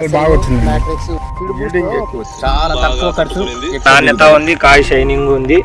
బాగా వచ్చింది matrix feed Boost చాలా తక్కువ ఖర్చు. నాణ్యత ఉంది కాయ షైనింగ్ ఉంది.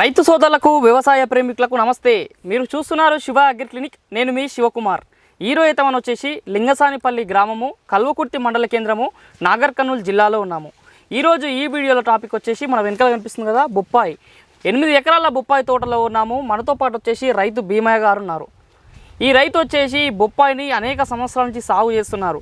రైతు సోదరులకు వ్యవసాయ ప్రేమికులకు నమస్తే. మీరు చూస్తున్నారు శివ అగ్రి క్లినిక్. నేను మీ శివకుమార్. ఈరోజు అయితే మనం వచ్చేసి లింగసానిపల్లి గ్రామము కల్వకుర్తి మండల కేంద్రము నాగర్ కర్నూలు జిల్లాలో ఉన్నాము. ఈరోజు ఈ వీడియోలో టాపిక్ వచ్చేసి మన వెనకాల కనిపిస్తుంది కదా బొప్పాయి. ఎనిమిది ఎకరాల బొప్పాయి తోటలో ఉన్నాము. మనతో పాటు వచ్చేసి రైతు భీమయ్య గారు ఉన్నారు. ఈ రైతు వచ్చేసి బొప్పాయిని అనేక సంవత్సరాల నుంచి సాగు చేస్తున్నారు.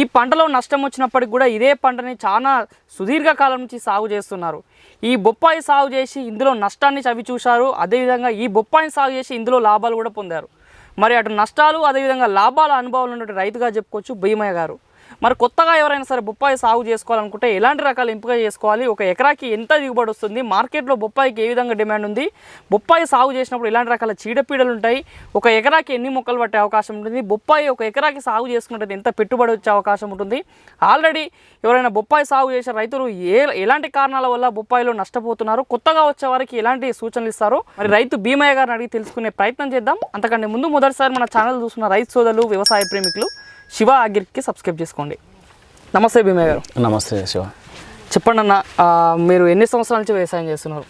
ఈ పంటలో నష్టం వచ్చినప్పటికి కూడా ఇదే పంటని చాలా సుదీర్ఘకాలం నుంచి సాగు చేస్తున్నారు. ఈ బొప్పాయి సాగు చేసి ఇందులో నష్టాన్ని చవి చూశారు అదేవిధంగా ఈ బొప్పాయిని సాగు చేసి ఇందులో లాభాలు కూడా పొందారు. మరి అటు నష్టాలు అదేవిధంగా లాభాల అనుభవాలు ఉన్నటువంటి రైతుగా చెప్పుకోవచ్చు భీమయ్య గారు. మరి కొత్తగా ఎవరైనా సరే బొప్పాయి సాగు చేసుకోవాలనుకుంటే ఎలాంటి రకాలు ఎంపిక చేసుకోవాలి? ఒక ఎకరాకి ఎంత దిగుబడి వస్తుంది? మార్కెట్లో బొప్పాయికి ఏ విధంగా డిమాండ్ ఉంది? బొప్పాయి సాగు చేసినప్పుడు ఎలాంటి రకాల చీడపీడలు ఉంటాయి? ఒక ఎకరాకి ఎన్ని మొక్కలు పట్టే అవకాశం ఉంటుంది? బొప్పాయి ఒక ఎకరాకి సాగు చేసుకున్నట్టు ఎంత పెట్టుబడి వచ్చే అవకాశం ఉంటుంది? ఆల్రెడీ ఎవరైనా బొప్పాయి సాగు చేసే రైతులు ఏ ఎలాంటి కారణాల వల్ల బొప్పాయిలో నష్టపోతున్నారు? కొత్తగా వచ్చే వారికి ఎలాంటి సూచనలు ఇస్తారు? మరి రైతు భీమయ్య గారిని అడిగి తెలుసుకునే ప్రయత్నం చేద్దాం. అంతకంటే ముందు మొదటిసారి మన ఛానల్ చూస్తున్న రైతు సోదరులు వ్యవసాయ ప్రేమికులు శివ అగ్రికి సబ్స్క్రైబ్ చేసుకోండి. నమస్తే భీమయ్య గారు. నమస్తే శివ. చెప్పండి అన్న మీరు ఎన్ని సంవత్సరాల నుంచి వ్యవసాయం చేస్తున్నారు?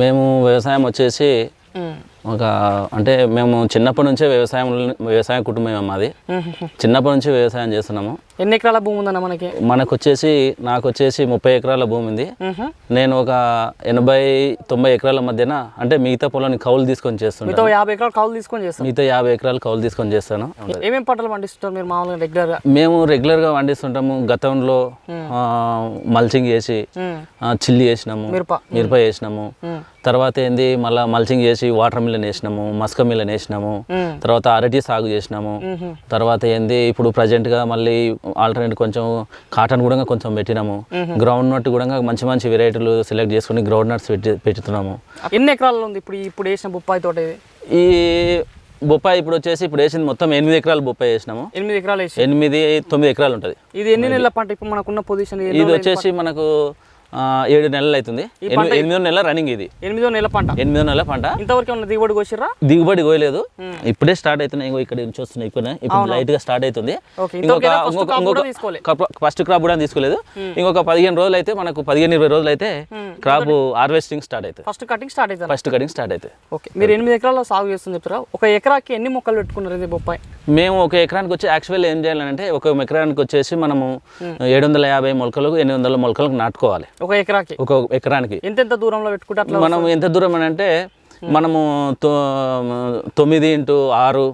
మేము వ్యవసాయం వచ్చేసి. ఒక అంటే మేము చిన్నప్పటి నుంచే వ్యవసాయం వ్యవసాయ కుటుంబం మాది. చిన్నప్పటి నుంచి వ్యవసాయం చేస్తున్నాము. ఎన్ని ఎకరాల భూమి ఉందన్న మనకి? మనకు వచ్చేసి నాకు వచ్చేసి ముప్పై ఎకరాల భూమి ఉంది. నేను ఒక ఎనభై తొంభై ఎకరాల మధ్యన అంటే మిగతా పొలాన్ని కౌలు తీసుకొని మీతో చేస్తుంటాను యాభై ఎకరాలు కౌలు తీసుకొని చేస్తారు మిగతా యాభై ఎకరాలు కౌలు తీసుకొని చేస్తాను. ఏమేం పంటలు పండిస్తుంటారు మీరు మామూలుగా రెగ్యులర్గా మేము రెగ్యులర్గా పండిస్తుంటాము. గతంలో మల్చింగ్ చేసి చిల్లి వేసినాము. మిరప. మిరప వేసినాము. తర్వాత ఏంది మళ్ళీ మల్చింగ్ చేసి వాటర్ మిల్లన్ వేసినాము మస్క మిల్లన్ వేసినాము. తర్వాత అరటి సాగు చేసినాము. తర్వాత ఏంది ఇప్పుడు ప్రజెంట్గా మళ్ళీ ఆల్టర్నేట్ కొంచెం కాటన్ కూడా కొంచెం పెట్టినాము. గ్రౌండ్ నట్ కూడా మంచి మంచి వెరైటీలు సెలెక్ట్ చేసుకుని గ్రౌండ్ నట్స్ పెట్టి పెట్టుతున్నాము. ఎన్ని ఎకరాలు ఉంది ఇప్పుడు ఇప్పుడు వేసిన బొప్పాయి తోట ఈ బొప్పాయి ఇప్పుడు వచ్చేసి ఇప్పుడు వేసింది మొత్తం ఎనిమిది ఎకరాలు బొప్పాయి వేసినాము. ఎనిమిది ఎకరాలు ఎనిమిది తొమ్మిది ఎకరాలు ఉంటుంది. ఇది ఎన్ని నెలల పంట ఇప్పుడు మనకున్న పొజిషన్ ఇది? వచ్చేసి మనకు ఏడు నెలలు అవుతుంది ఎనిమిది నెల రన్నింగ్ ఇది. ఎనిమిదో నెల పంట. ఎనిమిదో నెల పంట. ఇంతవరకు దిగుబడి కోసిర్రా? దిగుబడి కోయలేదు. ఇప్పుడే స్టార్ట్ అవుతున్నాయి. ఇంకో ఇక్కడ నుంచి వస్తున్నాయి ఇక్కడ ఇప్పుడు లైట్గా స్టార్ట్ అవుతుంది. ఫస్ట్ క్రాప్ కూడా తీసుకోలేదు. ఇంకొక పదిహేను రోజులు అయితే మనకు పదిహేను ఇరవై రోజులు అయితే క్రాప్ హార్వెస్టింగ్ స్టార్ట్ అవుతుంది. ఫస్ట్ కటింగ్ స్టార్ట్ అవుతుంది? ఫస్ట్ కటింగ్ స్టార్ట్ అవుతుంది. ఓకే మీరు ఎనిమిది ఎకరాల్లో సాగు చేస్తుంది చెప్తారా? ఒక ఎకరాకి ఎన్ని మొక్కలు పెట్టుకున్నారు ఇది బొప్పాయి? మేము ఒక ఎకరానికి వచ్చి యాక్చువల్ ఏం చేయాలంటే ఒక ఎకరానికి వచ్చేసి మనము ఏడు వందల యాభై మొలకలకు ఎనిమిది వందల మొలకలకు నాటుకోవాలి. ఒక ఎకరాకి? ఒక ఎకరానికి. ఎంతెంత దూరంలో పెట్టుకుంటే అట్లా మనం ఎంత దూరం అని అంటే మనము తొమ్మిది ఇంటూ ఆరు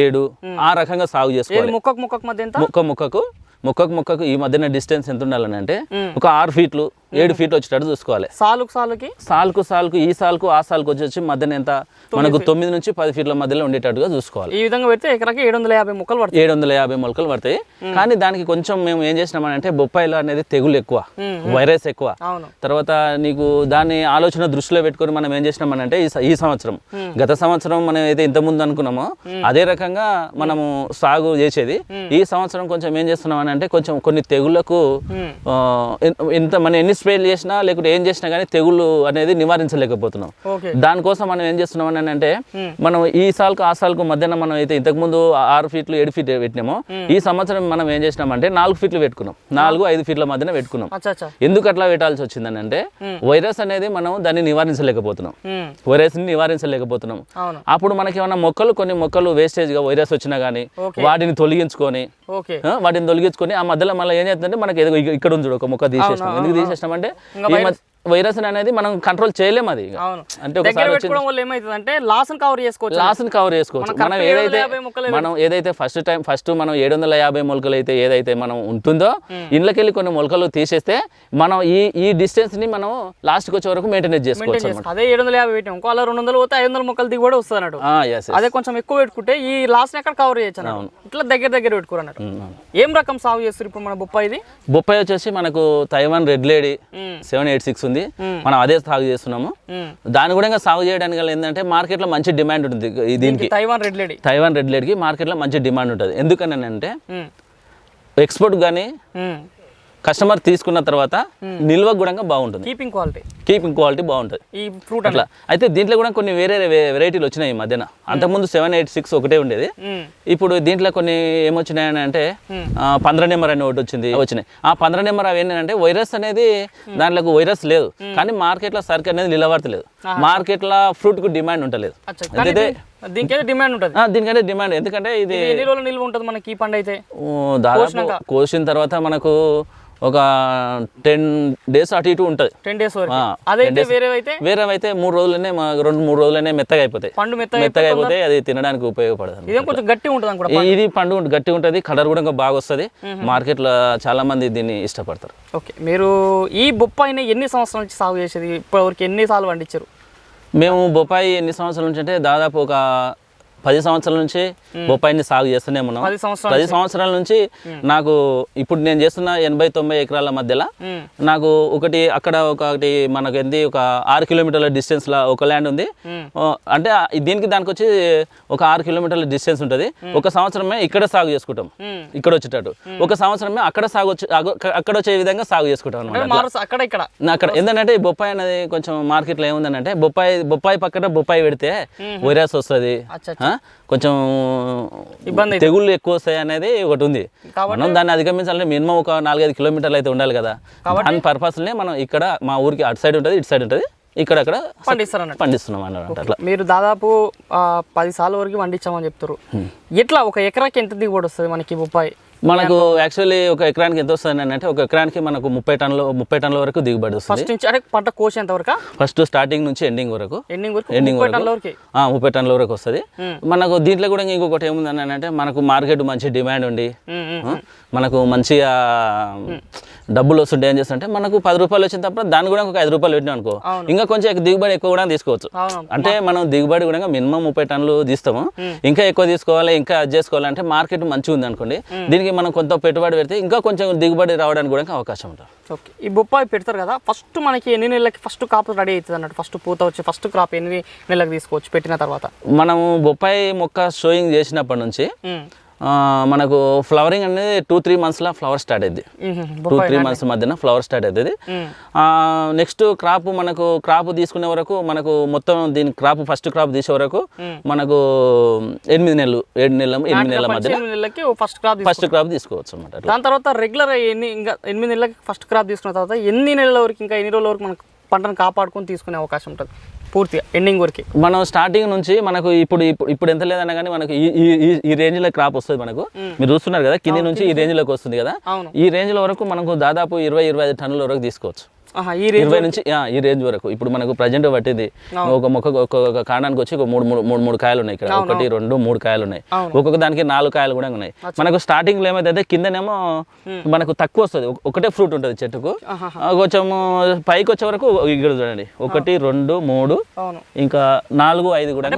ఏడు ఆ రకంగా సాగు చేసుకోవాలి. మొక్కకు మొక్కకు మధ్య ఎంత? మొక్క మొక్కకు మొక్కకు మొక్కకు ఈ మధ్యన డిస్టెన్స్ ఎంత ఉండాలని అంటే ఒక ఆరు ఫీట్లు ఏడు ఫీట్లు వచ్చేటట్టు చూసుకోవాలి. సాలుకు సాలుకి? సాల్కు సాల్కు ఈ సాల్కు ఆ సాల్కు వచ్చేసి మధ్యన ఎంత? మనకు తొమ్మిది నుంచి పది ఫీట్ల మధ్యలో ఉండేటట్టుగా చూసుకోవాలి. ఈ విధంగా పెడితే ఎకరాకి ఏడు వందల యాభై మొక్కలు పడతాయి. ఏడు వందల యాభై మొలకలు పడతాయి. కానీ దానికి కొంచెం మేము ఏం చేసినామనంటే బొప్పాయిలో అనేది తెగులు ఎక్కువ వైరస్ ఎక్కువ. తర్వాత నీకు దాన్ని ఆలోచన దృష్టిలో పెట్టుకొని మనం ఏం చేసినామనంటే ఈ స- ఈ సంవత్సరం గత సంవత్సరం మనం ఏదైతే ఇంత ముందు అనుకున్నామో అదే రకంగా మనము సాగు చేసేది. ఈ సంవత్సరం కొంచెం ఏం చేస్తున్నాం అంటే కొంచెం కొన్ని ఎన్- ఎంత మనం ఎన్ని స్ప్రేలు చేసినా లేకుంటే ఏం చేసినా కానీ తెగుళ్ళు అనేది నివారించలేకపోతున్నాం. దానికోసం మనం ఏం చేస్తున్నాం అని అంటే మనం ఈ సాల్కు ఆ సాల్కు మధ్యన మనం అయితే ఇంతకుముందు ఆరు ఫీట్లు ఏడు ఫీట్ పెట్టినామో. ఈ సంవత్సరం మనం ఏం చేసినామంటే నాలుగు ఫీట్లు పెట్టుకున్నాం. నాలుగు ఐదు ఫీట్ల మధ్యన పెట్టుకున్నాం. ఎందుకు అట్లా పెట్టాల్సి వచ్చిందని అంటే వైరస్ అనేది మనం దాన్ని నివారించలేకపోతున్నాం. వైరస్ని నివారించలేకపోతున్నాం. అప్పుడు మనకి ఏమైనా మొక్కలు కొన్ని మొక్కలు వేస్టేజ్గా వైరస్ వచ్చినా కానీ ఓకే. వాటిని తొలగించుకొని వాటిని తొలగించుకొని ఆ మధ్యలో మళ్ళీ ఏం చేస్తుందంటే మనకి ఇక్కడ ఉంది చూడు ఒక మొక్క తీసేసినాం. ఎందుకు తీసేసినాం మధ్య- వైరస్ అనేది మనం కంట్రోల్ చేయలేము అది అంటే ఒకసారి అంటే లాస్ కవర్ చేసుకోవచ్చు లాస్ కవర్ చేసుకోవచ్చు. మనం ఏదైతే మనం ఏదైతే ఫస్ట్ టైం ఫస్ట్ మనం ఏడు వందల యాభై మొలకలు అయితే ఏదైతే మనం ఉంటుందో ఇండ్లకెళ్ళి కొన్ని మొలకలు తీసేస్తే మనం ఈ ఈ డిస్టెన్స్ని మనం లాస్ట్కి వచ్చే వరకు చేసుకోవచ్చు మెయింటైన్ చేసుకో అదే ఏడు వందల యాభై పెట్టాం ఇంకో అలా రెండు వందలు పోతే ఐదు వందల మొక్కలు దిగుబడి వస్తుంది అన్నట్టు అదే కొంచెం ఎక్కువ పెట్టుకుంటే ఈ లాస్ ఎక్కడ కవర్ చేయొచ్చు ఇట్లా దగ్గర దగ్గర పెట్టుకోరు అన్నట్టు ఏం రకం సాగు చేస్తారు ఇప్పుడు మన బొప్పాయిది? బొప్పాయి వచ్చేసి మనకు Taiwan red lady. Seven eight six ఉంది మనం అదే సాగు చేస్తున్నాము. దాని కూడా ఇంకా సాగు చేయడానికి ఏంటంటే మార్కెట్లో మంచి డిమాండ్ ఉంటుంది దీనికి. Taiwan red lady. Taiwan red లేడీకి మార్కెట్లో మంచి డిమాండ్ ఉంటుంది. ఎందుకని అంటే ఎక్స్పోర్ట్ కానీ కస్టమర్ తీసుకున్న తర్వాత నిల్వ కూడా బాగుంటుంది. కీపింగ్ క్వాలిటీ కీపింగ్ క్వాలిటీ బాగుంటుంది. ఈ ఫ్రూట్ అట్లా. అయితే దీంట్లో కూడా కొన్ని వేరే వెరైటీలు వచ్చినాయి ఈ మధ్యన. అంతకుముందు సెవెన్ ఎయిట్ సిక్స్ ఒకటే ఉండేది. ఇప్పుడు దీంట్లో కొన్ని ఏమొచ్చినాయని అంటే పంద్ర నెంబర్ అని ఒకటి వచ్చింది వచ్చినాయి. ఆ పంద్ర నెంబర్ అవి ఏంటంటే వైరస్ అనేది దాంట్లో వైరస్ లేదు. కానీ మార్కెట్లో సరుకు అనేది నిలబడతలేదు. మార్కెట్లో ఫ్రూట్కు డిమాండ్ కానీ అయితే దీని- దీనికైతే డిమాండ్ ఉంటుంది. ఆ, దీనికంటే డిమాండ్. ఎందుకంటే ఇది ఇది ఎన్ని రోజులు నిల్వ ఉంటుంది మనకి ఈ పండు అయితే దాదాపు కోసిన తర్వాత మనకు ఒక టెన్ డేస్ అటు ఇటు ఉంటుంది. టెన్ డేస్ వరకు. ఆ, అదైతే వేరే అయితే వేరే అయితే మూడు రోజులనే రెండు మూడు రోజులనే మెత్తగా అయిపోతాయి. పండు మెత్తగా మెత్తగా అయిపోతే అది తినడానికి ఉపయోగపడదు ఇదేం కొంచెం గట్టి ఉంటుంది ఇది పండు గట్టిగా ఉంటుంది కలర్ కూడా ఇంకా బాగా వస్తుంది. మార్కెట్లో చాలా మంది దీన్ని ఇష్టపడతారు. ఓకే మీరు ఈ బొప్పాయిని ఎన్ని సంవత్సరాల నుంచి సాగు చేసేది? ఇప్పటివరకు ఎన్ని సార్లు పండించారు? మేము బొప్పాయి ఎన్ని సంవత్సరాల నుంచి అంటే దాదాపు ఒక పది సంవత్సరాల నుంచి బొప్పాయిని సాగు చేస్తూనే ఉన్నాం. పది సంవత్సరాల నుంచి. నాకు ఇప్పుడు నేను చేస్తున్న ఎనభై తొంభై ఎకరాల మధ్యలో. నాకు ఒకటి అక్కడ ఒకటి మనకు ఏంది ఒక ఆరు కిలోమీటర్ల డిస్టెన్స్లో ఒక ల్యాండ్ ఉంది. అంటే దీనికి దానికి వచ్చి ఒక ఆరు కిలోమీటర్ల డిస్టెన్స్ ఉంటుంది. ఒక సంవత్సరమే ఇక్కడ సాగు చేసుకుంటాం. ఇక్కడ వచ్చేటట్టు. ఒక సంవత్సరమే అక్కడ సాగు అక్కడ వచ్చే విధంగా సాగు చేసుకుంటాం అనమాట అక్కడ ఈ బొప్పాయి అనేది కొంచెం మార్కెట్లో ఏముందంటే బొప్పాయి బొప్పాయి పక్కన బొప్పాయి పెడితే వైరస్ వస్తుంది? కొంచెం ఇబ్బంది. తెగుళ్ళు ఎక్కువ వస్తాయి అనేది ఒకటి ఉంది. మనం దాన్ని అధిగమించాలంటే మినిమం ఒక నాలుగైదు కిలోమీటర్లు అయితే ఉండాలి కదా. దాని పర్పస్నే మనం ఇక్కడ మా ఊరికి అటు సైడ్ ఉంటుంది ఇటు సైడ్ ఉంటుంది ఇక్కడ అక్కడ పండిస్తారు పండిస్తున్నాం అన్నమాట అట్లా. మీరు దాదాపు పది సార్లు వరకు పండించామని చెప్తారు ఎట్లా ఒక ఎకరాకి ఎంత దిగుబడి వస్తుంది మనకి బొప్పాయి? మనకు యాక్చువల్లీ ఒక ఎకరానికి ఎంత వస్తుంది అంటే ఒక ఎకరానికి మనకు ముప్పై టన్నుల ముప్పై టన్నుల వరకు దిగుబడి వస్తుంది. ఫస్ట్ నుంచి అంటే పంట కోసేంత వరకు? ఫస్ట్ స్టార్టింగ్ నుంచి ఎండింగ్ వరకు. ఎండింగ్ వరకు ఎండింగ్ ముప్పై టన్నుల వరకు? వరకు ఆ, ముప్పై టన్నుల వరకు వస్తుంది. మనకు దీంట్లో కూడా ఇంకొకటి ఏముందని అంటే మనకు మార్కెట్ మంచి డిమాండ్ ఉండి ఆ, మనకు మంచిగా డబ్బులు వస్తుంటే ఏం చేస్తుంటే మనకు పది రూపాయలు వచ్చిన తప్ప దాన్ని కూడా ఒక ఐదు రూపాయలు పెట్టినాం అనుకో ఇంకా కొంచెం దిగుబడి ఎక్కువ కూడా తీసుకోవచ్చు. అంటే మనం దిగుబడి కూడా మినిమం ముప్పై టన్నులు తీస్తాము. ఇంకా ఎక్కువ తీసుకోవాలి ఇంకా అది చేసుకోవాలంటే మార్కెట్ మంచిగా ఉంది అనుకోండి దీనికి మనం కొంత పెట్టుబడి పెడితే ఇంకా కొంచెం దిగుబడి రావడానికి కూడా అవకాశం ఉంటుంది. ఓకే. ఈ బొప్పాయి పెడతారు కదా ఫస్ట్ మనకి ఎన్ని నెలలకి ఫస్ట్ కాపు రెడీ అవుతుంది అన్నట్టు ఫస్ట్ పూత వచ్చి ఫస్ట్ క్రాప్ ఎన్ని నెలలకు తీసుకోవచ్చు పెట్టిన తర్వాత? మనము బొప్పాయి మొక్క షోయింగ్ చేసినప్పటి నుంచి మనకు ఫ్లవరింగ్ అనేది టూ త్రీ మంత్స్లో ఫ్లవర్ స్టార్ట్ అయింది. టూ త్రీ మంత్స్ మధ్యన ఫ్లవర్ స్టార్ట్ అవుతుంది నెక్స్ట్ క్రాప్ మనకు క్రాప్ తీసుకునే వరకు మనకు మొత్తం దీని క్రాప్ ఫస్ట్ క్రాప్ తీసే వరకు మనకు ఎనిమిది నెలలు ఏడు నెలలు ఎనిమిది నెలల నెలలకి ఫస్ట్ క్రాప్ ఫస్ట్ క్రాప్ తీసుకోవచ్చు అనమాట దాని తర్వాత రెగ్యులర్ ఎన్ని ఇంకా ఎనిమిది నెలలకి ఫస్ట్ క్రాప్ తీసుకున్న తర్వాత ఎన్ని నెలల వరకు ఇంకా ఎన్ని రోజుల వరకు మనకు పంటను కాపాడుకొని తీసుకునే అవకాశం ఉంటుంది. పూర్తిగా ఎండింగ్ వరకు. మనం స్టార్టింగ్ నుంచి మనకు ఇప్పుడు ఇప్పుడు ఎంత లేదన్నా కానీ మనకు ఈ ఈ రేంజ్లో క్రాప్ వస్తుంది మనకు. మీరు చూస్తున్నారు కదా కింది నుంచి ఈ రేంజ్లోకి వస్తుంది కదా. ఈ రేంజ్లో వరకు మనకు దాదాపు ఇరవై ఇరవై ఐదు టన్నుల వరకు తీసుకోవచ్చు. ఇరవై నుంచి ఆ, ఈ రేంజ్ వరకు. ఇప్పుడు మనకు ప్రజెంట్ పట్టింది ఒక మొక్క ఒక్కొక్క కాండానికి వచ్చి ఒక మూడు మూడు మూడు మూడు కాయలు ఉన్నాయి ఇక్కడ. ఒకటి రెండు మూడు కాయలు ఉన్నాయి. ఒక్కొక్క దానికి నాలుగు కాయలు కూడా ఉన్నాయి. మనకు స్టార్టింగ్లో ఏమైతే కిందనేమో మనకు తక్కువ వస్తుంది. ఒక- ఒకటే ఫ్రూట్ ఉంటుంది చెట్టుకు. కొంచెం పైకి వచ్చే వరకు ఇక్కడ చూడండి. ఒకటి రెండు మూడు ఇంకా నాలుగు ఐదు కూడా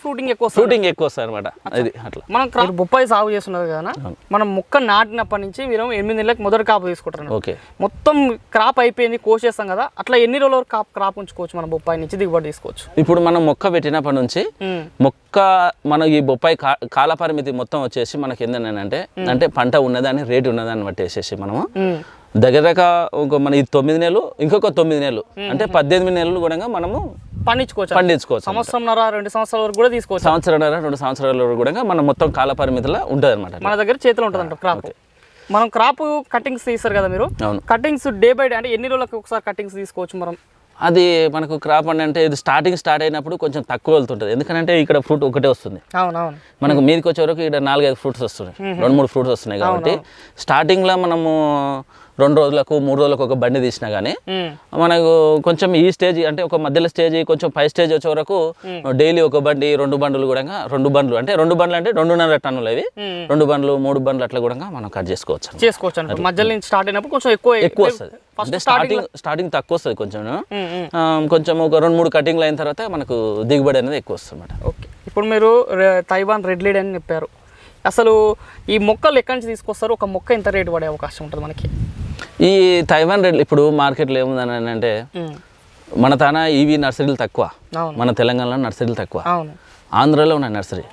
ఫ్రూటింగ్ ఎక్కువ ఫ్రూటింగ్ ఎక్కువ వస్తుంది అనమాట అది అట్లా. మనం బొప్పాయి సాగు చేస్తున్నారు కదా. మనం మొక్క నాటినప్పటి నుంచి మీరు ఎనిమిది నెలలకు మొదటి కాపు తీసుకుంటారు ఓకే. మొత్తం క్రాప్ అయిపోయింది కోసేస్తాం కదా అట్లా ఎన్ని రోజుల వరకు క్రాప్ ఉంచుకోవచ్చు మనం బొప్పాయి నుంచి దిగుబడి తీసుకోవచ్చు? ఇప్పుడు మనం మొక్క పెట్టినప్పటి నుంచి. మొక్క మన ఈ బొప్పాయి కాల పరిమితి మొత్తం వచ్చేసి మనకి ఏంటంటే అంటే పంట ఉన్నదాన్ని రేటు ఉన్నదాన్ని బట్టేసేసి మనము. ఉమ్. దగ్గర దగ్గర ఒక మన ఈ తొమ్మిది నెలలు ఇంకొక తొమ్మిది నెలలు అంటే పద్దెనిమిది నెలలు కూడా మనము పండించుకోవచ్చు. పండించుకోవచ్చు. సంవత్సరంన్నర రెండు సంవత్సరాల వరకు కూడా తీసుకోవచ్చు. సంవత్సరం రెండు సంవత్సరాల వరకు కూడా మనం మొత్తం కాల పరిమితిలో ఉంటుంది అనమాట మన దగ్గర చేతిలో ఉంటుందంట క్రాప్. మనం క్రాప్ కటింగ్స్ తీస్తారు కదా మీరు. కటింగ్స్ డే బై డే అంటే ఎన్ని రోజులకు ఒకసారి కటింగ్స్ తీసుకోవచ్చు మనం? అది మనకు క్రాప్ అని అంటే ఇది స్టార్టింగ్ స్టార్ట్ అయినప్పుడు కొంచెం తక్కువ వెళ్తుంటుంది. ఎందుకంటే ఇక్కడ ఫ్రూట్ ఒకటే వస్తుంది. అవునవును. మనకు మీదకి వచ్చే వరకు ఇక్కడ నాలుగైదు ఫ్రూట్స్ వస్తున్నాయి. రెండు మూడు ఫ్రూట్స్ వస్తున్నాయి కాబట్టి స్టార్టింగ్లో మనము రెండు రోజులకు మూడు రోజులకు ఒక బండి తీసినా కానీ. మనకు కొంచెం ఈ స్టేజ్ అంటే ఒక మధ్యలో స్టేజ్ కొంచెం పై స్టేజ్ వచ్చే వరకు డైలీ ఒక బండి రెండు బండ్లు కూడా రెండు బండ్లు అంటే రెండు బండ్లు అంటే రెండున్నర టన్నులు అవి రెండు బండ్లు మూడు బండ్లు అట్లా కూడా మనం కట్ చేసుకోవచ్చు. చేసుకోవచ్చు మధ్యలో నుంచి స్టార్ట్ అయినప్పుడు కొంచెం ఎక్కువ ఎక్కువ వస్తుంది. ఫస్ట్ అంటే స్టార్టింగ్ స్టార్టింగ్ తక్కువ వస్తుంది కొంచెం. కొంచెం ఒక రెండు మూడు కటింగ్లు అయిన తర్వాత మనకు దిగుబడి అనేది ఎక్కువ వస్తుంది అన్నమాట. ఓకే. ఇప్పుడు మీరు తైవాన్ రెడ్ లీడ్ అని చెప్పారు. అసలు ఈ మొక్కలు ఎక్కడి నుంచి తీసుకొస్తారు? ఒక మొక్క ఎంత రేటు పడే అవకాశం ఉంటుంది మనకి? ఈ తైవాన్ రెడ్ ఇప్పుడు మార్కెట్లో ఏముందని అంటే. మన తాన ఈవీ నర్సరీలు తక్కువ. మన తెలంగాణలో నర్సరీలు తక్కువ. ఆంధ్రాలో ఉన్నాయి నర్సరీ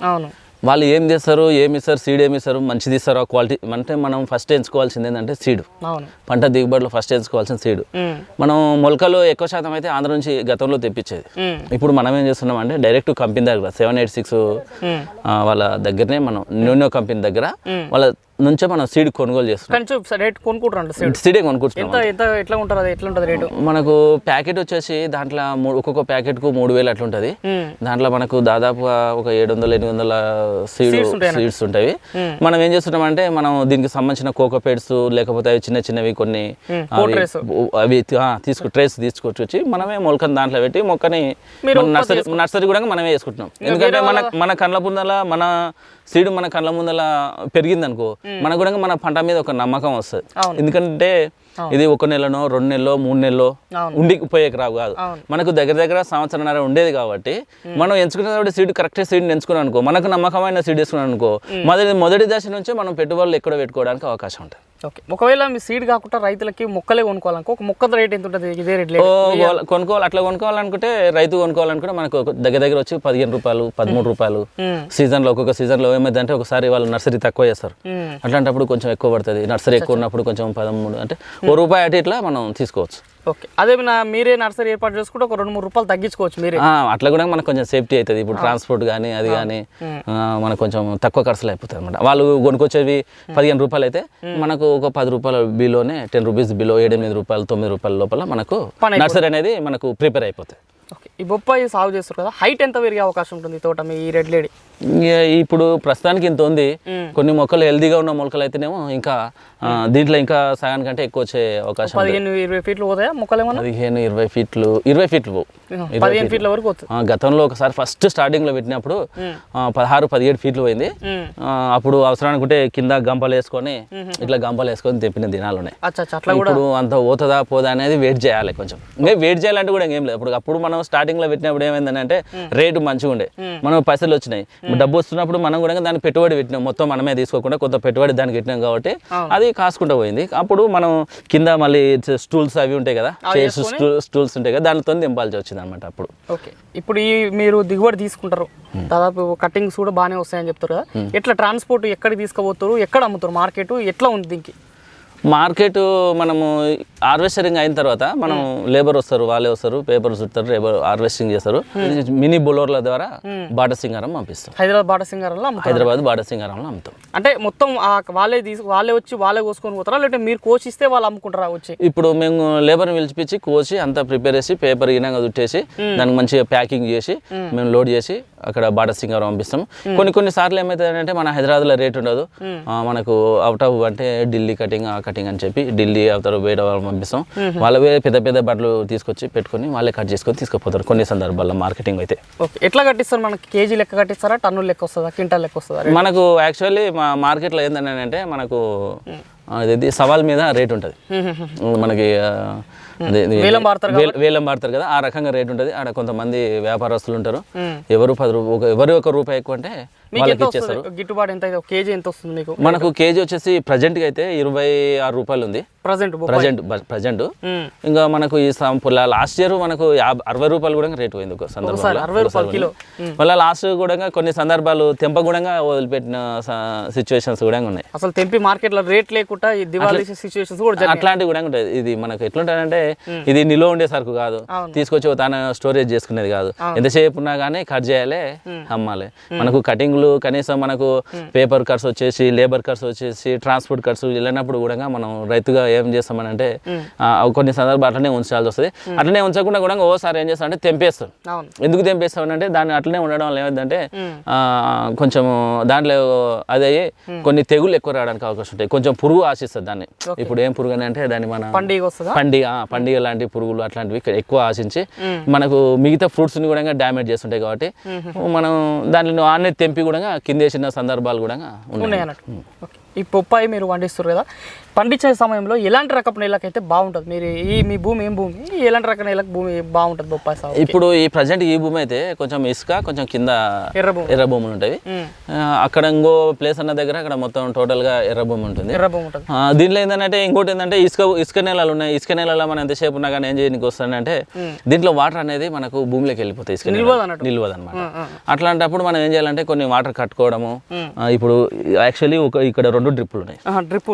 వాళ్ళు ఏం చేస్తారు ఏమి ఇస్తారు సీడ్ ఏమి ఇస్తారు మంచిది ఇస్తారో క్వాలిటీ అంటే మనం ఫస్ట్ ఎంచుకోవాల్సింది ఏంటంటే సీడ్ పంట దిగుబడిలో ఫస్ట్ ఎంచుకోవాల్సిన సీడ్ మనం మొలకలు ఎక్కువ శాతం అయితే ఆంధ్ర నుంచి గతంలో తెప్పించేది. ఇప్పుడు మనం ఏం చేస్తున్నాం అంటే డైరెక్ట్ కంపెనీ దగ్గర సెవెన్ ఎయిట్ సిక్స్. వాళ్ళ దగ్గరనే మనం న్యూనో కంపెనీ దగ్గర వాళ్ళ నుంచే మనం సీడ్ కొనుగోలు చేస్తున్నాం. కానీ చూ రేట్ కొనుక్కుంటారంట సీడ్ సీడే కొనుక్కుంటున్నాం ఎంత ఎంత ఎట్లా ఉంటుంది అది? ఎట్లా ఉంటుంది రేటు? మనకు ప్యాకెట్ వచ్చేసి దాంట్లో మూడు ఒక్కొక్క ప్యాకెట్కు మూడు వేలు అట్లా ఉంటుంది. దాంట్లో మనకు దాదాపుగా ఒక ఏడు వందల ఎనిమిది వందల సీడ్ సీడ్స్ ఉంటాయి. మనం ఏం చేస్తున్నామంటే మనం దీనికి సంబంధించిన కోకోపేడ్స్ లేకపోతే అవి చిన్న చిన్నవి కొన్ని అవి- తీసుకు ట్రేస్ తీసుకొచ్చి వచ్చి మనమే మొలకని దాంట్లో పెట్టి మొక్కని నర్సరీ నర్సరీ కూడా మనమే వేసుకుంటున్నాం ఎందుకంటే మన మన కళ్ళ ముందల మన సీడ్ మన కళ్ళ ముందల పెరిగింది అనుకో మనకు కూడా మన పంట మీద ఒక నమ్మకం వస్తుంది. ఎందుకంటే ఇది ఒక నెలనో రెండు నెలలో మూడు నెలలో అవును. ఉండిపోయేకి రావు కాదు. మనకు దగ్గర దగ్గర సంవత్సరంన్నర ఉండేది కాబట్టి మనం ఎంచుకున్న సీడ్ కరెక్ట్ సీడ్ ఎంచుకున్నాం అనుకో మనకు నమ్మకమైన సీడ్ వేసుకున్నాం అనుకో మొదటి మొదటి దశ నుంచే మనం పెట్టుబడులు ఎక్కడ పెట్టుకోవడానికి అవకాశం ఉంటుంది. ఓకే. ఒకవేళ మీ సీడ్ కాకుండా రైతులకి మొక్కలే కొనుక్కోవాలనుకో ఒక మొక్క రేట్ ఎంత ఉంటుంది? ఇదే రేట్ కొనుక్కోవాలి అట్లా కొనుక్కోవాలనుకుంటే రైతు కొనుక్కోవాలనుకుంటే మనకు దగ్గర దగ్గర వచ్చి పదిహేను రూపాయలు పదమూడు రూపాయలు. సీజన్లో ఒక్కొక్క సీజన్లో ఏమైందంటే ఒకసారి వాళ్ళు నర్సరీ తక్కువ చేస్తారు. అట్లాంటప్పుడు కొంచెం ఎక్కువ పడుతుంది. నర్సరీ ఎక్కువ ఉన్నప్పుడు కొంచెం పదమూడు అంటే ఓ రూపాయి అటు ఇట్లా మనం తీసుకోవచ్చు. ఓకే. అదే మీరే నర్సరీ ఏర్పాటు చేసుకుంటే ఒక రెండు మూడు రూపాయలు తగ్గించుకోవచ్చు మీరే. అట్లా కూడా మనకు కొంచెం సేఫ్టీ అవుతుంది. ఇప్పుడు ట్రాన్స్పోర్ట్ కానీ అది కానీ మనకు కొంచెం తక్కువ ఖర్చులు అయిపోతుంది అనమాట వాళ్ళు కొనుక్కొచ్చేవి పదిహేను రూపాయలు అయితే మనకు ఒక పది రూపాయల బిలోనే టెన్ రూపీస్ బిలో ఎనిమిది రూపాయలు తొమ్మిది రూపాయల లోపల మనకు నర్సరీ అనేది మనకు ప్రిపేర్ అయిపోతుంది ఓకే. ఈ బొప్పాయి సాగు చేస్తారు కదా హైట్ ఎంత పెరిగే అవకాశం ఉంటుంది తోట మీ ఈ రెడ్ లేడీ? ఇప్పుడు ప్రస్తుతానికి ఇంత ఉంది. కొన్ని మొక్కలు హెల్దీగా ఉన్న మొక్కలు అయితేనేమో ఇంకా దీంట్లో ఇంకా సగానికంటే ఎక్కువ వచ్చే అవకాశం పదిహేను ఇరవై ఫీట్లు పోతాయా మొక్కలు ఏమన్నా? పదిహేను ఇరవై ఫీట్లు ఇరవై ఫీట్లు పోవు. పదిహేను ఫీట్ల. వరకు గతంలో ఒకసారి ఫస్ట్ స్టార్టింగ్లో పెట్టినప్పుడు ఆ, పదహారు పదిహేడు ఫీట్లు పోయింది. అప్పుడు అవసరానికి ఉంటే కింద గంపలు వేసుకొని ఇట్లా గంపలు వేసుకొని తెప్పిన దినాలు ఉన్నాయి ఇప్పుడు అంత పోతుందా పోదా అనేది వెయిట్ చేయాలి కొంచెం. ఇంకా వెయిట్ చేయాలంటే కూడా ఏం లేదు. అప్పుడు అప్పుడు మనం స్టార్టింగ్లో పెట్టినప్పుడు ఏమైందంటే రేటు మంచిగా ఉండే. మనం పైసలు వచ్చినాయి. డబ్బు వస్తున్నప్పుడు మనం కూడా దానికి పెట్టుబడి పెట్టినాం. మొత్తం మనమే తీసుకోకుండా కొంత పెట్టుబడి దానికి పెట్టినాం కాబట్టి అది కాసుకుంటూ పోయింది. అప్పుడు మనం కింద మళ్ళీ స్టూల్స్ అవి ఉంటాయి కదా చైర్స్ స్టూల్స్ ఉంటాయి కదా దానితో దింపాల్సి వచ్చింది అనమాట అప్పుడు. ఓకే. ఇప్పుడు ఈ మీరు దిగుబడి తీసుకుంటారు. దాదాపు కటింగ్స్ కూడా బాగానే వస్తాయని చెప్తారు కదా. ఎట్లా ట్రాన్స్పోర్ట్ ఎక్కడికి తీసుకుపోతారు ఎక్కడ అమ్ముతారు? మార్కెట్ ఎట్లా ఉంది దీనికి? మార్కెట్ మనము హార్వెస్టరింగ్ అయిన తర్వాత మనం లేబర్ వస్తారు వాళ్ళే వస్తారు పేపర్ చుడతారు లేబర్ హార్వెస్టింగ్ చేస్తారు. మినీ బులోర్ల ద్వారా బాట సింగారం పంపిస్తాం. హైదరాబాద్ బాట సింగారంలో హైదరాబాద్ బాట సింగారంలో అమ్ముతాం. అంటే మొత్తం వాళ్ళే తీసుకు వాళ్ళే వచ్చి వాళ్ళే కోసుకొని పోతారా? లేదంటే మీరు కోసిస్తే వాళ్ళు అమ్ముకుంటారా వచ్చి? ఇప్పుడు మేము లేబర్ని పిలిచిపించి కోసి అంతా ప్రిపేర్ చేసి పేపర్ ఈనంగా చుట్టేసి దానికి మంచిగా ప్యాకింగ్ చేసి మేము. లోడ్ చేసి అక్కడ బాట సింగారం పంపిస్తాం. కొన్ని కొన్ని సార్లు ఏమవుతుందంటే మన హైదరాబాద్లో రేట్ ఉండదు. మనకు అవుట్ ఆఫ్ అంటే ఢిల్లీ కటింగ్ ఆ కటింగ్ అని చెప్పి ఢిల్లీ అవతల వేరే వాళ్ళు పంపిస్తాం. వాళ్ళవే పెద్ద పెద్ద బట్టలు తీసుకొచ్చి పెట్టుకొని వాళ్ళే కట్ చేసుకొని తీసుకుపోతారు కొన్ని సందర్భాల్లో మార్కెటింగ్ అయితే. ఎట్లా కట్టిస్తారు మనకి? కేజీ లెక్క కట్టిస్తారా? టన్నుల లెక్క వస్తుందా? క్వింటాల్ లెక్క వస్తుందా మనకు యాక్చువల్లీ మా మార్కెట్లో ఏంటంటే అంటే మనకు అది సవాల్ మీద రేట్ ఉంటుంది. మనకి ఇది వేలం పాడతారు కదా ఆ రకంగా రేట్ ఉంటుంది. ఆడ కొంతమంది వ్యాపారస్తులు ఉంటారు. ఎవరు పది రూపాయలు ఒక ఎవరు ఒక రూపాయి ఎక్కువ అంటే వాళ్ళకి ఇచ్చేస్తారు గిట్టుబాటు ఎంత కేజీ ఎంత వస్తుంది మీకు? మనకు కేజీ వచ్చేసి ప్రజెంట్గా అయితే ఇరవై ఆరు రూపాయలు ఉంది. ప్రజెంట్ ప్రజెంట్ ప్రజెంట్ ఇంకా మనకు ఈ లాస్ట్ ఇయర్ మనకు అరవై రూపాయలు కూడా రేట్ పోయింది ఒక సందర్భంలో. పోయింది. మళ్ళీ లాస్ట్ కూడా కొన్ని సందర్భాలు తెంపగూడంగా వదిలిపెట్టిన సిచ్యువేషన్స్ కూడా ఉన్నాయి. అసలు తెంపి మార్కెట్లో రేట్ లేకుండా ఈ దివాళీ సిచ్యువేషన్స్ కూడా అట్లాంటివి కూడా ఉంటాయి. ఇది మనకు ఎట్లుంటాయంటే ఇది నిలో ఉండే సరుకు కాదు. తీసుకొచ్చి తన స్టోరేజ్ చేసుకునేది కాదు. ఎంతసేపు ఉన్నా కానీ కట్ చేయాలి అమ్మాలి. మనకు కటింగ్లు కనీసం మనకు పేపర్ ఖర్చు వచ్చేసి లేబర్ ఖర్చు వచ్చేసి ట్రాన్స్పోర్ట్ ఖర్చు వెళ్ళినప్పుడు కూడా మనం రైతుగా ఏం చేస్తామనంటే ఆ, కొన్ని సందర్భాలు అట్లనే ఉంచాల్సి వస్తుంది. అట్లనే ఉంచకుండా కూడా ఓసారి ఏం చేస్తామంటే తెంపేస్తాం. ఎందుకు తెంపేస్తామనంటే దాన్ని అట్లనే ఉండడం వల్ల ఏమైందంటే కొంచెం దాంట్లో అదే కొన్ని తెగులు ఎక్కువ రావడానికి అవకాశం ఉంటాయి. కొంచెం పురుగు ఆశిస్తుంది దాన్ని. ఇప్పుడు ఏం పురుగు అని అంటే దాన్ని మన పండుగ పండుగ పండుగ లాంటి పురుగులు అట్లాంటివి ఎక్కువ ఆశించి మనకు మిగతా ఫ్రూట్స్ని కూడా డ్యామేజ్ చేస్తుంటాయి కాబట్టి మనం దాంట్లో ఆనే తెంపి కూడా కిందేసిన సందర్భాలు కూడా ఉన్నాయి. అన్నట్టు ఈ పొప్పాయి మీరు పండిస్తారు కదా పండించే సమయంలో ఎలాంటి రకపు నేలకైతే బాగుంటుంది? మీరు ఈ మీ భూమి ఏం భూమి? ఎలాంటి రకం నేలకు భూమి బాగుంటుంది బొప్పాయి సాగు? ఇప్పుడు ఈ ప్రజెంట్ ఈ భూమి అయితే కొంచెం ఇసుక కొంచెం కింద ఎర్ర భూమి. ఎర్ర భూములు ఉంటాయి. అక్కడ ఇంకో ప్లేస్ అన్న దగ్గర అక్కడ మొత్తం టోటల్గా ఎర్ర భూమి ఉంటుంది. ఎర్ర భూమి ఉంటుంది. దీంట్లో ఏంటంటే ఇంకోటి ఏంటంటే ఇసుక ఇసుక నేలలు ఉన్నాయి. ఇసుక నేలలో మనం ఎంతసేపు ఉన్నా కానీ ఏం చేయడానికి వస్తానంటే దీంట్లో వాటర్ అనేది మనకు భూమిలోకి వెళ్ళిపోతాయి ఇసుక నిల్వదు అనమాట అట్లాంటప్పుడు మనం ఏం చేయాలంటే కొన్ని వాటర్ కట్టుకోవడము. ఇప్పుడు యాక్చువల్లీ ఒక ఇక్కడ రెండు డ్రిప్పులు ఉన్నాయి. డ్రిప్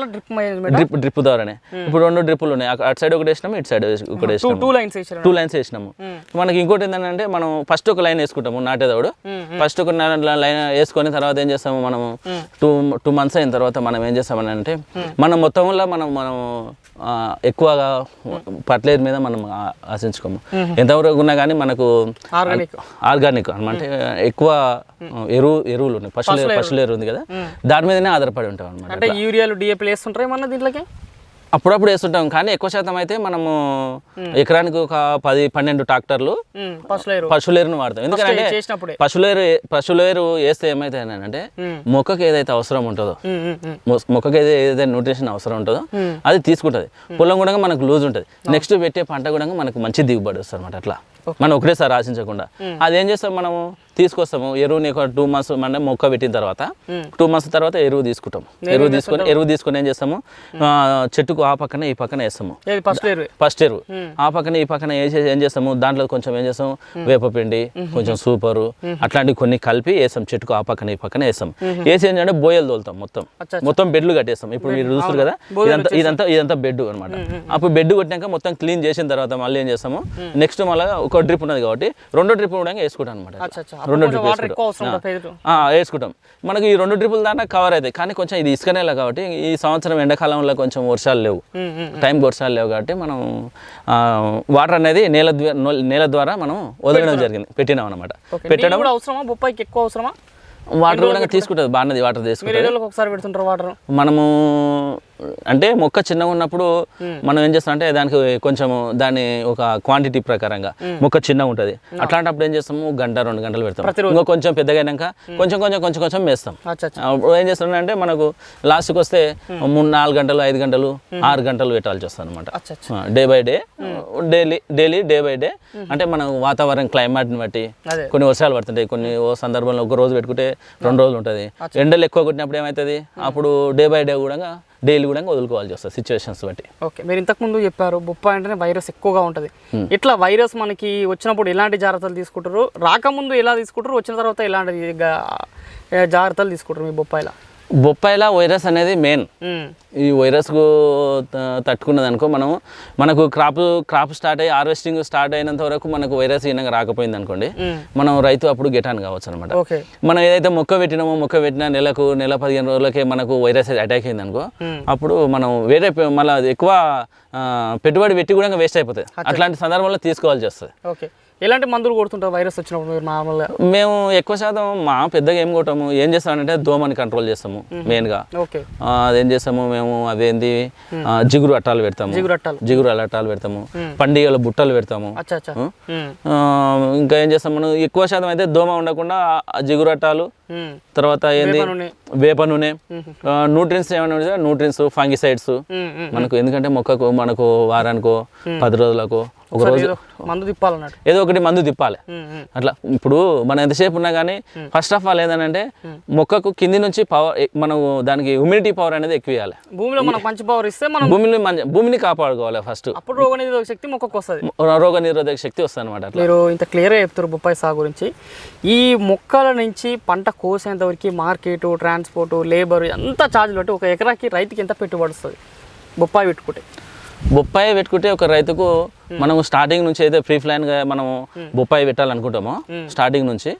మొత్తం ఎట్లా డ్రిప్ డ్రిప్ డ్రిప్ ద్వారానే. ఇప్పుడు రెండు డ్రిప్పులు ఉన్నాయి. అటు సైడ్ ఒకటి వేసినాము ఇటు సైడ్ ఒకటి టూ వేసినాము. టూ లైన్స్ టూ లైన్స్ వేసినాము. మనకి ఇంకోటి ఏంటంటే మనం ఫస్ట్ ఒక లైన్ వేసుకుంటాము నాటేదోడు. ఫస్ట్ ఒక లైన్ వేసుకొని తర్వాత ఏం చేస్తాము మనము? టూ టూ మంత్స్ అయిన తర్వాత మనం ఏం చేస్తామని అంటే మనం మొత్తంలో మనం మనం ఆ, ఎక్కువగా ఫర్టిలైజర్ మీద మనం ఆశించుకోము. ఎంతవరకు ఉన్నా కానీ మనకు ఆర్గానిక్. ఆర్గానిక్ అనమాట ఎక్కువ ఎరువు ఎరువులు ఉన్నాయి. పశువుల పశువుల ఎరువు ఉంది కదా. దాని మీదనే ఆధారపడి ఉంటాం అనమాట అంటే యూరియాలు డిఏపీలు వేస్తుంటారు ఏమన్నా దీంట్లోకి? అప్పుడప్పుడు వేస్తుంటాం కానీ ఎక్కువ శాతం అయితే మనము ఎకరానికి ఒక పది పన్నెండు ట్రాక్టర్లు ఫస్ట్ లేరు పశువులేరును వాడతాం. ఎందుకంటే చేసినప్పుడే. పశువులేరు పశువులేరు వేస్తే ఏమైతే అంటే మొక్కకి ఏదైతే అవసరం ఉంటుందో మొక్కకి ఏదైతే ఏదైతే న్యూట్రిషన్ అవసరం ఉంటుందో అది తీసుకుంటుంది. పొలం కూడా మనకు లూజ్ ఉంటుంది. నెక్స్ట్ పెట్టే పంట కూడా మనకు మంచి దిగుబడి వస్తుంది అనమాట అట్లా మనం ఒకటేసారి ఆశించకుండా. అది ఏం చేస్తాం మనము? తీసుకొస్తాము. ఎరువుని ఒక టూ మంత్స్ మన మొక్క పెట్టిన తర్వాత. టూ మంత్స్ తర్వాత ఎరువు తీసుకుంటాం ఎరువు తీసుకొని ఎరువు తీసుకొని ఏం చేస్తాము? చెట్టుకు ఆ పక్కన ఈ పక్కన వేస్తాము. ఫస్ట్ ఎరువు? ఆ పక్కన ఈ పక్కన ఏం చేస్తాము? దాంట్లో కొంచెం ఏం చేస్తాము? వేపపిండి కొంచెం సూపరు. అట్లాంటివి కొన్ని కలిపి వేస్తాం. చెట్టుకు ఆ పక్కన ఈ పక్కన వేస్తాం. వేసి ఏంటంటే బోయలు తోలుతాం మొత్తం. మొత్తం బెడ్లు కట్టేస్తాం. ఇప్పుడు మీరు చూస్తారు కదా ఇదంతా ఇదంతా ఇదంతా బెడ్ అనమాట అప్పుడు బెడ్ కొట్టినాక మొత్తం క్లీన్ చేసిన తర్వాత మళ్ళీ ఏం చేస్తాము? నెక్స్ట్ మళ్ళీ ఒక డ్రిప్ ఉన్నది కాబట్టి రెండో డ్రిప్ కూడా వేసుకుంటాం అనమాట రెండో డ్రిప్. వేసుకుంటాం. మనకి ఈ రెండు డ్రిప్పుల దాకా కవర్ అవుతాయి కానీ కొంచెం ఇది ఇసుక నేల కాబట్టి ఈ సంవత్సరం ఎండాకాలంలో కొంచెం వర్షాలు లేవు. టైంకి వర్షాలు లేవు కాబట్టి మనం వాటర్ అనేది నేల నేల ద్వారా మనం వదలడం జరిగింది. పెట్టినాం అనమాట కూడా అవసరమా? బొప్పాయికి ఎక్కువ అవసరమా? వాటర్ కూడా తీసుకుంటుంది బాగున్నది వాటర్ తీసుకుంటుంది. ఏదో ఒకసారి పెడుతుంటారు వాటర్ మనము అంటే మొక్క చిన్నగా ఉన్నప్పుడు మనం ఏం చేస్తాం అంటే దానికి కొంచెం దాని ఒక క్వాంటిటీ ప్రకారంగా మొక్క చిన్నగా ఉంటుంది. అట్లాంటప్పుడు ఏం చేస్తాము? గంట రెండు గంటలు పెడతాం. ఇంకో కొంచెం పెద్దగా అయినాక కొంచెం కొంచెం కొంచెం కొంచెం వేస్తాం అప్పుడు ఏం చేస్తానంటే మనకు లాస్ట్కి వస్తే మూడు నాలుగు గంటలు ఐదు గంటలు ఆరు గంటలు పెట్టాల్సి వస్తుంది అనమాట day by day daily daily day by day అంటే మన వాతావరణం క్లైమేట్ని బట్టి. కొన్ని వర్షాలు పడుతుంటాయి. కొన్ని ఓ సందర్భంలో ఒక రోజు పెట్టుకుంటే రెండు రోజులు ఉంటుంది. ఎండలు ఎక్కువ కొట్టినప్పుడు ఏమవుతుంది? అప్పుడు డే బై డే కూడా డైలీ కూడా వదులుకోవాల్సి వస్తుంది సిచ్యువేషన్స్ బట్టి. ఓకే మీరు ఇంతకు ముందు చెప్పారు బొప్పాయి అంటేనే వైరస్ ఎక్కువగా ఉంటుంది. ఇట్లా వైరస్ మనకి వచ్చినప్పుడు ఎలాంటి జాగ్రత్తలు తీసుకుంటారు? రాకముందు ఎలా తీసుకుంటారు? వచ్చిన తర్వాత ఎలాంటి జాగ్రత్తలు తీసుకుంటారు మీ బొప్పాయిలా బొప్పాయిల వైరస్ అనేది మెయిన్. ఈ వైరస్కు తట్టుకున్నది అనుకో మనం మనకు క్రాప్ క్రాప్ స్టార్ట్ అయ్యి హార్వెస్టింగ్ స్టార్ట్ అయినంత వరకు మనకు వైరస్ ఈయనగా రాకపోయింది అనుకోండి. మనం రైతు అప్పుడు గెటాన్ కావచ్చు అనమాట మనం ఏదైతే మొక్క పెట్టినామో మొక్క పెట్టిన నెలకు నెల పదిహేను రోజులకే మనకు వైరస్ అటాక్ అయింది అనుకో అప్పుడు మనం వేరే మళ్ళీ అది ఎక్కువ పెట్టుబడి పెట్టి కూడా వేస్ట్ అయిపోతుంది అట్లాంటి సందర్భంలో తీసుకోవాల్సి వస్తుంది. ఓకే. ఎలాంటి మందులు కొడుతుంటారు వైరస్ వచ్చినప్పుడు మీరు నార్మల్గా మేము ఎక్కువ శాతం మా పెద్దగా ఏం కొట్టాము. ఏం చేస్తామంటే దోమని కంట్రోల్ చేస్తాము మెయిన్గా ఓకే. అదేం చేస్తాము మేము అదేంది? జిగురు అట్టాలు పెడతాము. జిగురు అట్టాలు. జిగురు అట్టాలు పెడతాము. పండుగల బుట్టలు పెడతాము. ఇంకా ఏం చేస్తాం మనం? ఎక్కువ శాతం అయితే దోమ ఉండకుండా జిగురు అట్టాలు. తర్వాత ఏంది? వేప నూనె. న్యూట్రిన్స్ ఏమైనా ఉంటే న్యూట్రిన్స్ ఫంగిసైడ్స్. మనకు ఎందుకంటే మొక్కకు మనకు వారానికో పది రోజులకు ఒక రోజు మందు తిప్పాలన్నట్టు ఏదో ఒకటి మందు తిప్పాలి. అట్లా ఇప్పుడు మనం ఎంతసేపు ఉన్నా కానీ ఫస్ట్ ఆఫ్ ఆల్ ఏంటంటే మొక్కకు కింది నుంచి పవర్ మనం దానికి హ్యూమిడిటీ పవర్ అనేది ఎక్కువ ఇవ్వాలి భూమిలో మనకు మంచి పవర్ ఇస్తే మనం భూమిని మంచి భూమిని కాపాడుకోవాలి ఫస్ట్ అప్పుడు రోగనిరోధక శక్తి మొక్కకు వస్తుంది. రోగ నిరోధక శక్తి వస్తుంది అనమాట మీరు ఇంత క్లియర్గా చెప్తారు బొప్పాయి సాగు గురించి. ఈ మొక్కల నుంచి పంట కోసేంత వరకు మార్కెట్ ట్రాన్స్పోర్ట్ లేబర్ ఎంత ఛార్జ్లు బట్టి ఒక ఎకరాకి రైతుకి ఎంత పెట్టుబడి వస్తుంది? బొప్పాయి పెట్టుకుంటే. బొప్పాయి పెట్టుకుంటే ఒక రైతుకు మనం స్టార్టింగ్ నుంచి అయితే ప్రీ గా మనం బొప్పాయి పెట్టాలనుకుంటామో స్టార్టింగ్ నుంచి.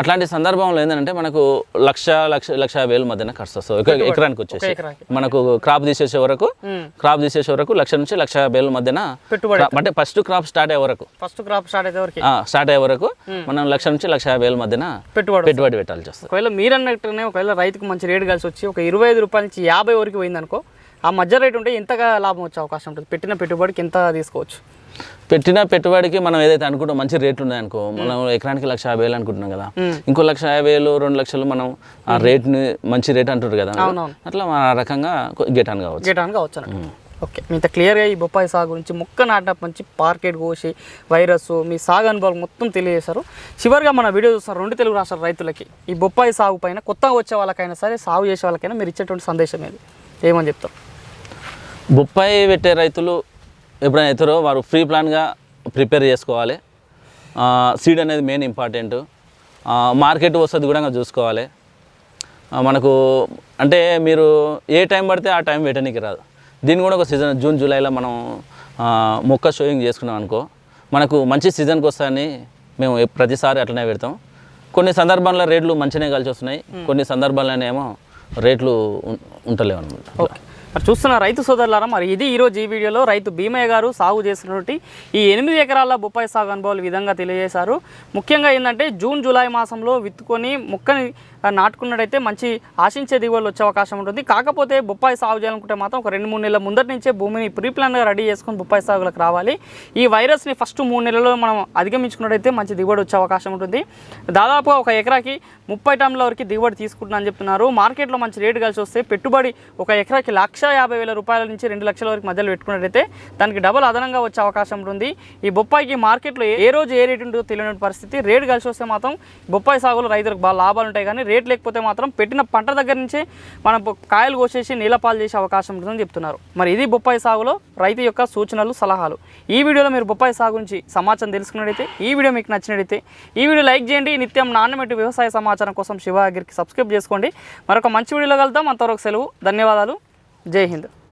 అట్లాంటి సందర్భంలో ఏంటంటే మనకు లక్ష లక్ష లక్ష వేల మధ్యన ఖర్చు వస్తుంది. ఎకరానికి వచ్చేసి. మనకు క్రాప్ తీసేసే వరకు క్రాప్ తీసేసే వరకు లక్ష నుంచి లక్ష వేల మధ్యన అంటే ఫస్ట్ క్రాప్ స్టార్ట్ అయ్యే వరకు. ఫస్ట్ క్రాప్ స్టార్ట్ అయితే వరకు. స్టార్ట్ అయ్యే వరకు మనం లక్ష నుంచి లక్ష వేల మధ్యన పెట్టుబడి పెట్టుబడి పెట్టాల్సి వస్తుంది. ఒకవేళ మీరు అన్నట్టునే ఒకవేళ రైతుకు మంచి రేటు కలిసి వచ్చి ఒక ఇరవై ఐదు రూపాయల నుంచి యాభై వరకు పోయిందనుకో ఆ మధ్య రేటు ఉంటే ఎంతగా లాభం వచ్చే అవకాశం ఉంటుంది. పెట్టిన పెట్టుబడికి ఎంత తీసుకోవచ్చు. పెట్టిన పెట్టుబడికి మనం ఏదైతే అనుకుంటాం మంచి రేట్లు ఉన్నాయనుకో మనం ఎకరానికి లక్ష యాభై వేలు అనుకుంటున్నాం కదా. ఇంకో లక్ష యాభై వేలు రెండు లక్షలు మనం ఆ రేట్ని మంచి రేట్ అంటారు కదా. అట్లా మన రకంగా గెటాన్ కావచ్చు. గేటానికి కావచ్చు. ఓకే. మీ ఇంత క్లియర్గా ఈ బొప్పాయి సాగు గురించి మొక్క నాటినప్పటి నుంచి పార్కెట్ కోసి వైరస్ మీ సాగు అనుభవాలు మొత్తం తెలియజేశారు. చివరిగా మన వీడియో చూస్తున్న రెండు తెలుగు రాష్ట్రాల రైతులకి ఈ బొప్పాయి సాగు పైన కొత్తగా వచ్చే వాళ్ళకైనా సరే సాగు చేసే వాళ్ళకైనా మీరు ఇచ్చేటువంటి సందేశం ఏది? ఏమని చెప్తారు? బొప్పాయి పెట్టే రైతులు ఎప్పుడైనా అవుతారో వారు ఫ్రీ ప్లాన్గా ప్రిపేర్ చేసుకోవాలి. సీడ్ అనేది మెయిన్ ఇంపార్టెంట్. మార్కెట్ వస్తుంది కూడా చూసుకోవాలి. మనకు అంటే మీరు ఏ టైం పడితే ఆ టైం పెట్టడానికి రాదు. దీన్ని కూడా ఒక సీజన్ జూన్ జూలైలో మనం మొక్క షోయింగ్ చేసుకున్నాం అనుకో మనకు మంచి సీజన్కి వస్తాయని మేము ప్రతిసారి అట్లనే పెడతాం. కొన్ని సందర్భాల్లో రేట్లు మంచిగానే కలిసి వస్తున్నాయి. కొన్ని సందర్భాల్లోనేమో రేట్లు ఉం- ఉంటలేవు అనమాట ఓకే. మరి చూస్తున్న రైతు సోదరులారా మరి ఇది ఈరోజు ఈ వీడియోలో రైతు భీమయ్య గారు సాగు చేసినటువంటి ఈ ఎనిమిది ఎకరాల బొప్పాయి సాగు అనుభవాలు విధంగా తెలియజేశారు. ముఖ్యంగా ఏంటంటే జూన్ జూలై మాసంలో విత్తుకొని మొక్కని నాటుకున్నట్టయితే మంచి ఆశించే దిగువలు వచ్చే అవకాశం ఉంటుంది. కాకపోతే బొప్పాయి సాగు చేయాలనుకుంటే మాత్రం ఒక రెండు మూడు నెలల ముందర నుంచే భూమిని ప్రీ ప్లాన్గా రెడీ చేసుకుని బొప్పాయి సాగులకు రావాలి. ఈ వైరస్ని ఫస్ట్ మూడు నెలల్లో మనం అధిగమించుకున్నట్టయితే మంచి దిగుబడి వచ్చే అవకాశం ఉంటుంది. దాదాపుగా ఒక ఎకరాకి ముప్పై టన్నుల వరకు దిగుబడి తీసుకుంటున్నా చెప్తున్నారు. మార్కెట్లో మంచి రేటు కలిసి వస్తే పెట్టుబడి ఒక ఎకరాకి లక్ష యాభై వేల రూపాయల నుంచి రెండు లక్షల వరకు మధ్యలో పెట్టుకున్నట్టయితే దానికి డబల్ అదనంగా వచ్చే అవకాశం ఉంటుంది. ఈ బొప్పాయికి మార్కెట్లో ఏ రోజు ఏ రేటు ఉంటుందో తెలియని పరిస్థితి. రేటు కలిసి వస్తే మాత్రం బొప్పాయి సాగులో రైతులకు బాగా లాభాలు ఉంటాయి. కానీ రేట్ లేకపోతే మాత్రం పెట్టిన పంట దగ్గర నుంచే మనం కాయలు కోసేసి నీలపాలు చేసే అవకాశం ఉంటుందని చెప్తున్నారు. మరి ఇది బొప్పాయి సాగులో రైతు యొక్క సూచనలు సలహాలు. ఈ వీడియోలో మీరు బొప్పాయి సాగు గురించి సమాచారం తెలుసుకున్నట్టయితే ఈ వీడియో మీకు నచ్చినట్టయితే ఈ వీడియో లైక్ చేయండి. నిత్యం నాణ్యమైన వ్యవసాయ సమాచారం కోసం శివ అగిరికి సబ్స్క్రైబ్ చేసుకోండి. మరొక మంచి వీడియోలో కలుద్దాం. అంతవరకు సెలవు. ధన్యవాదాలు. జై హింద్.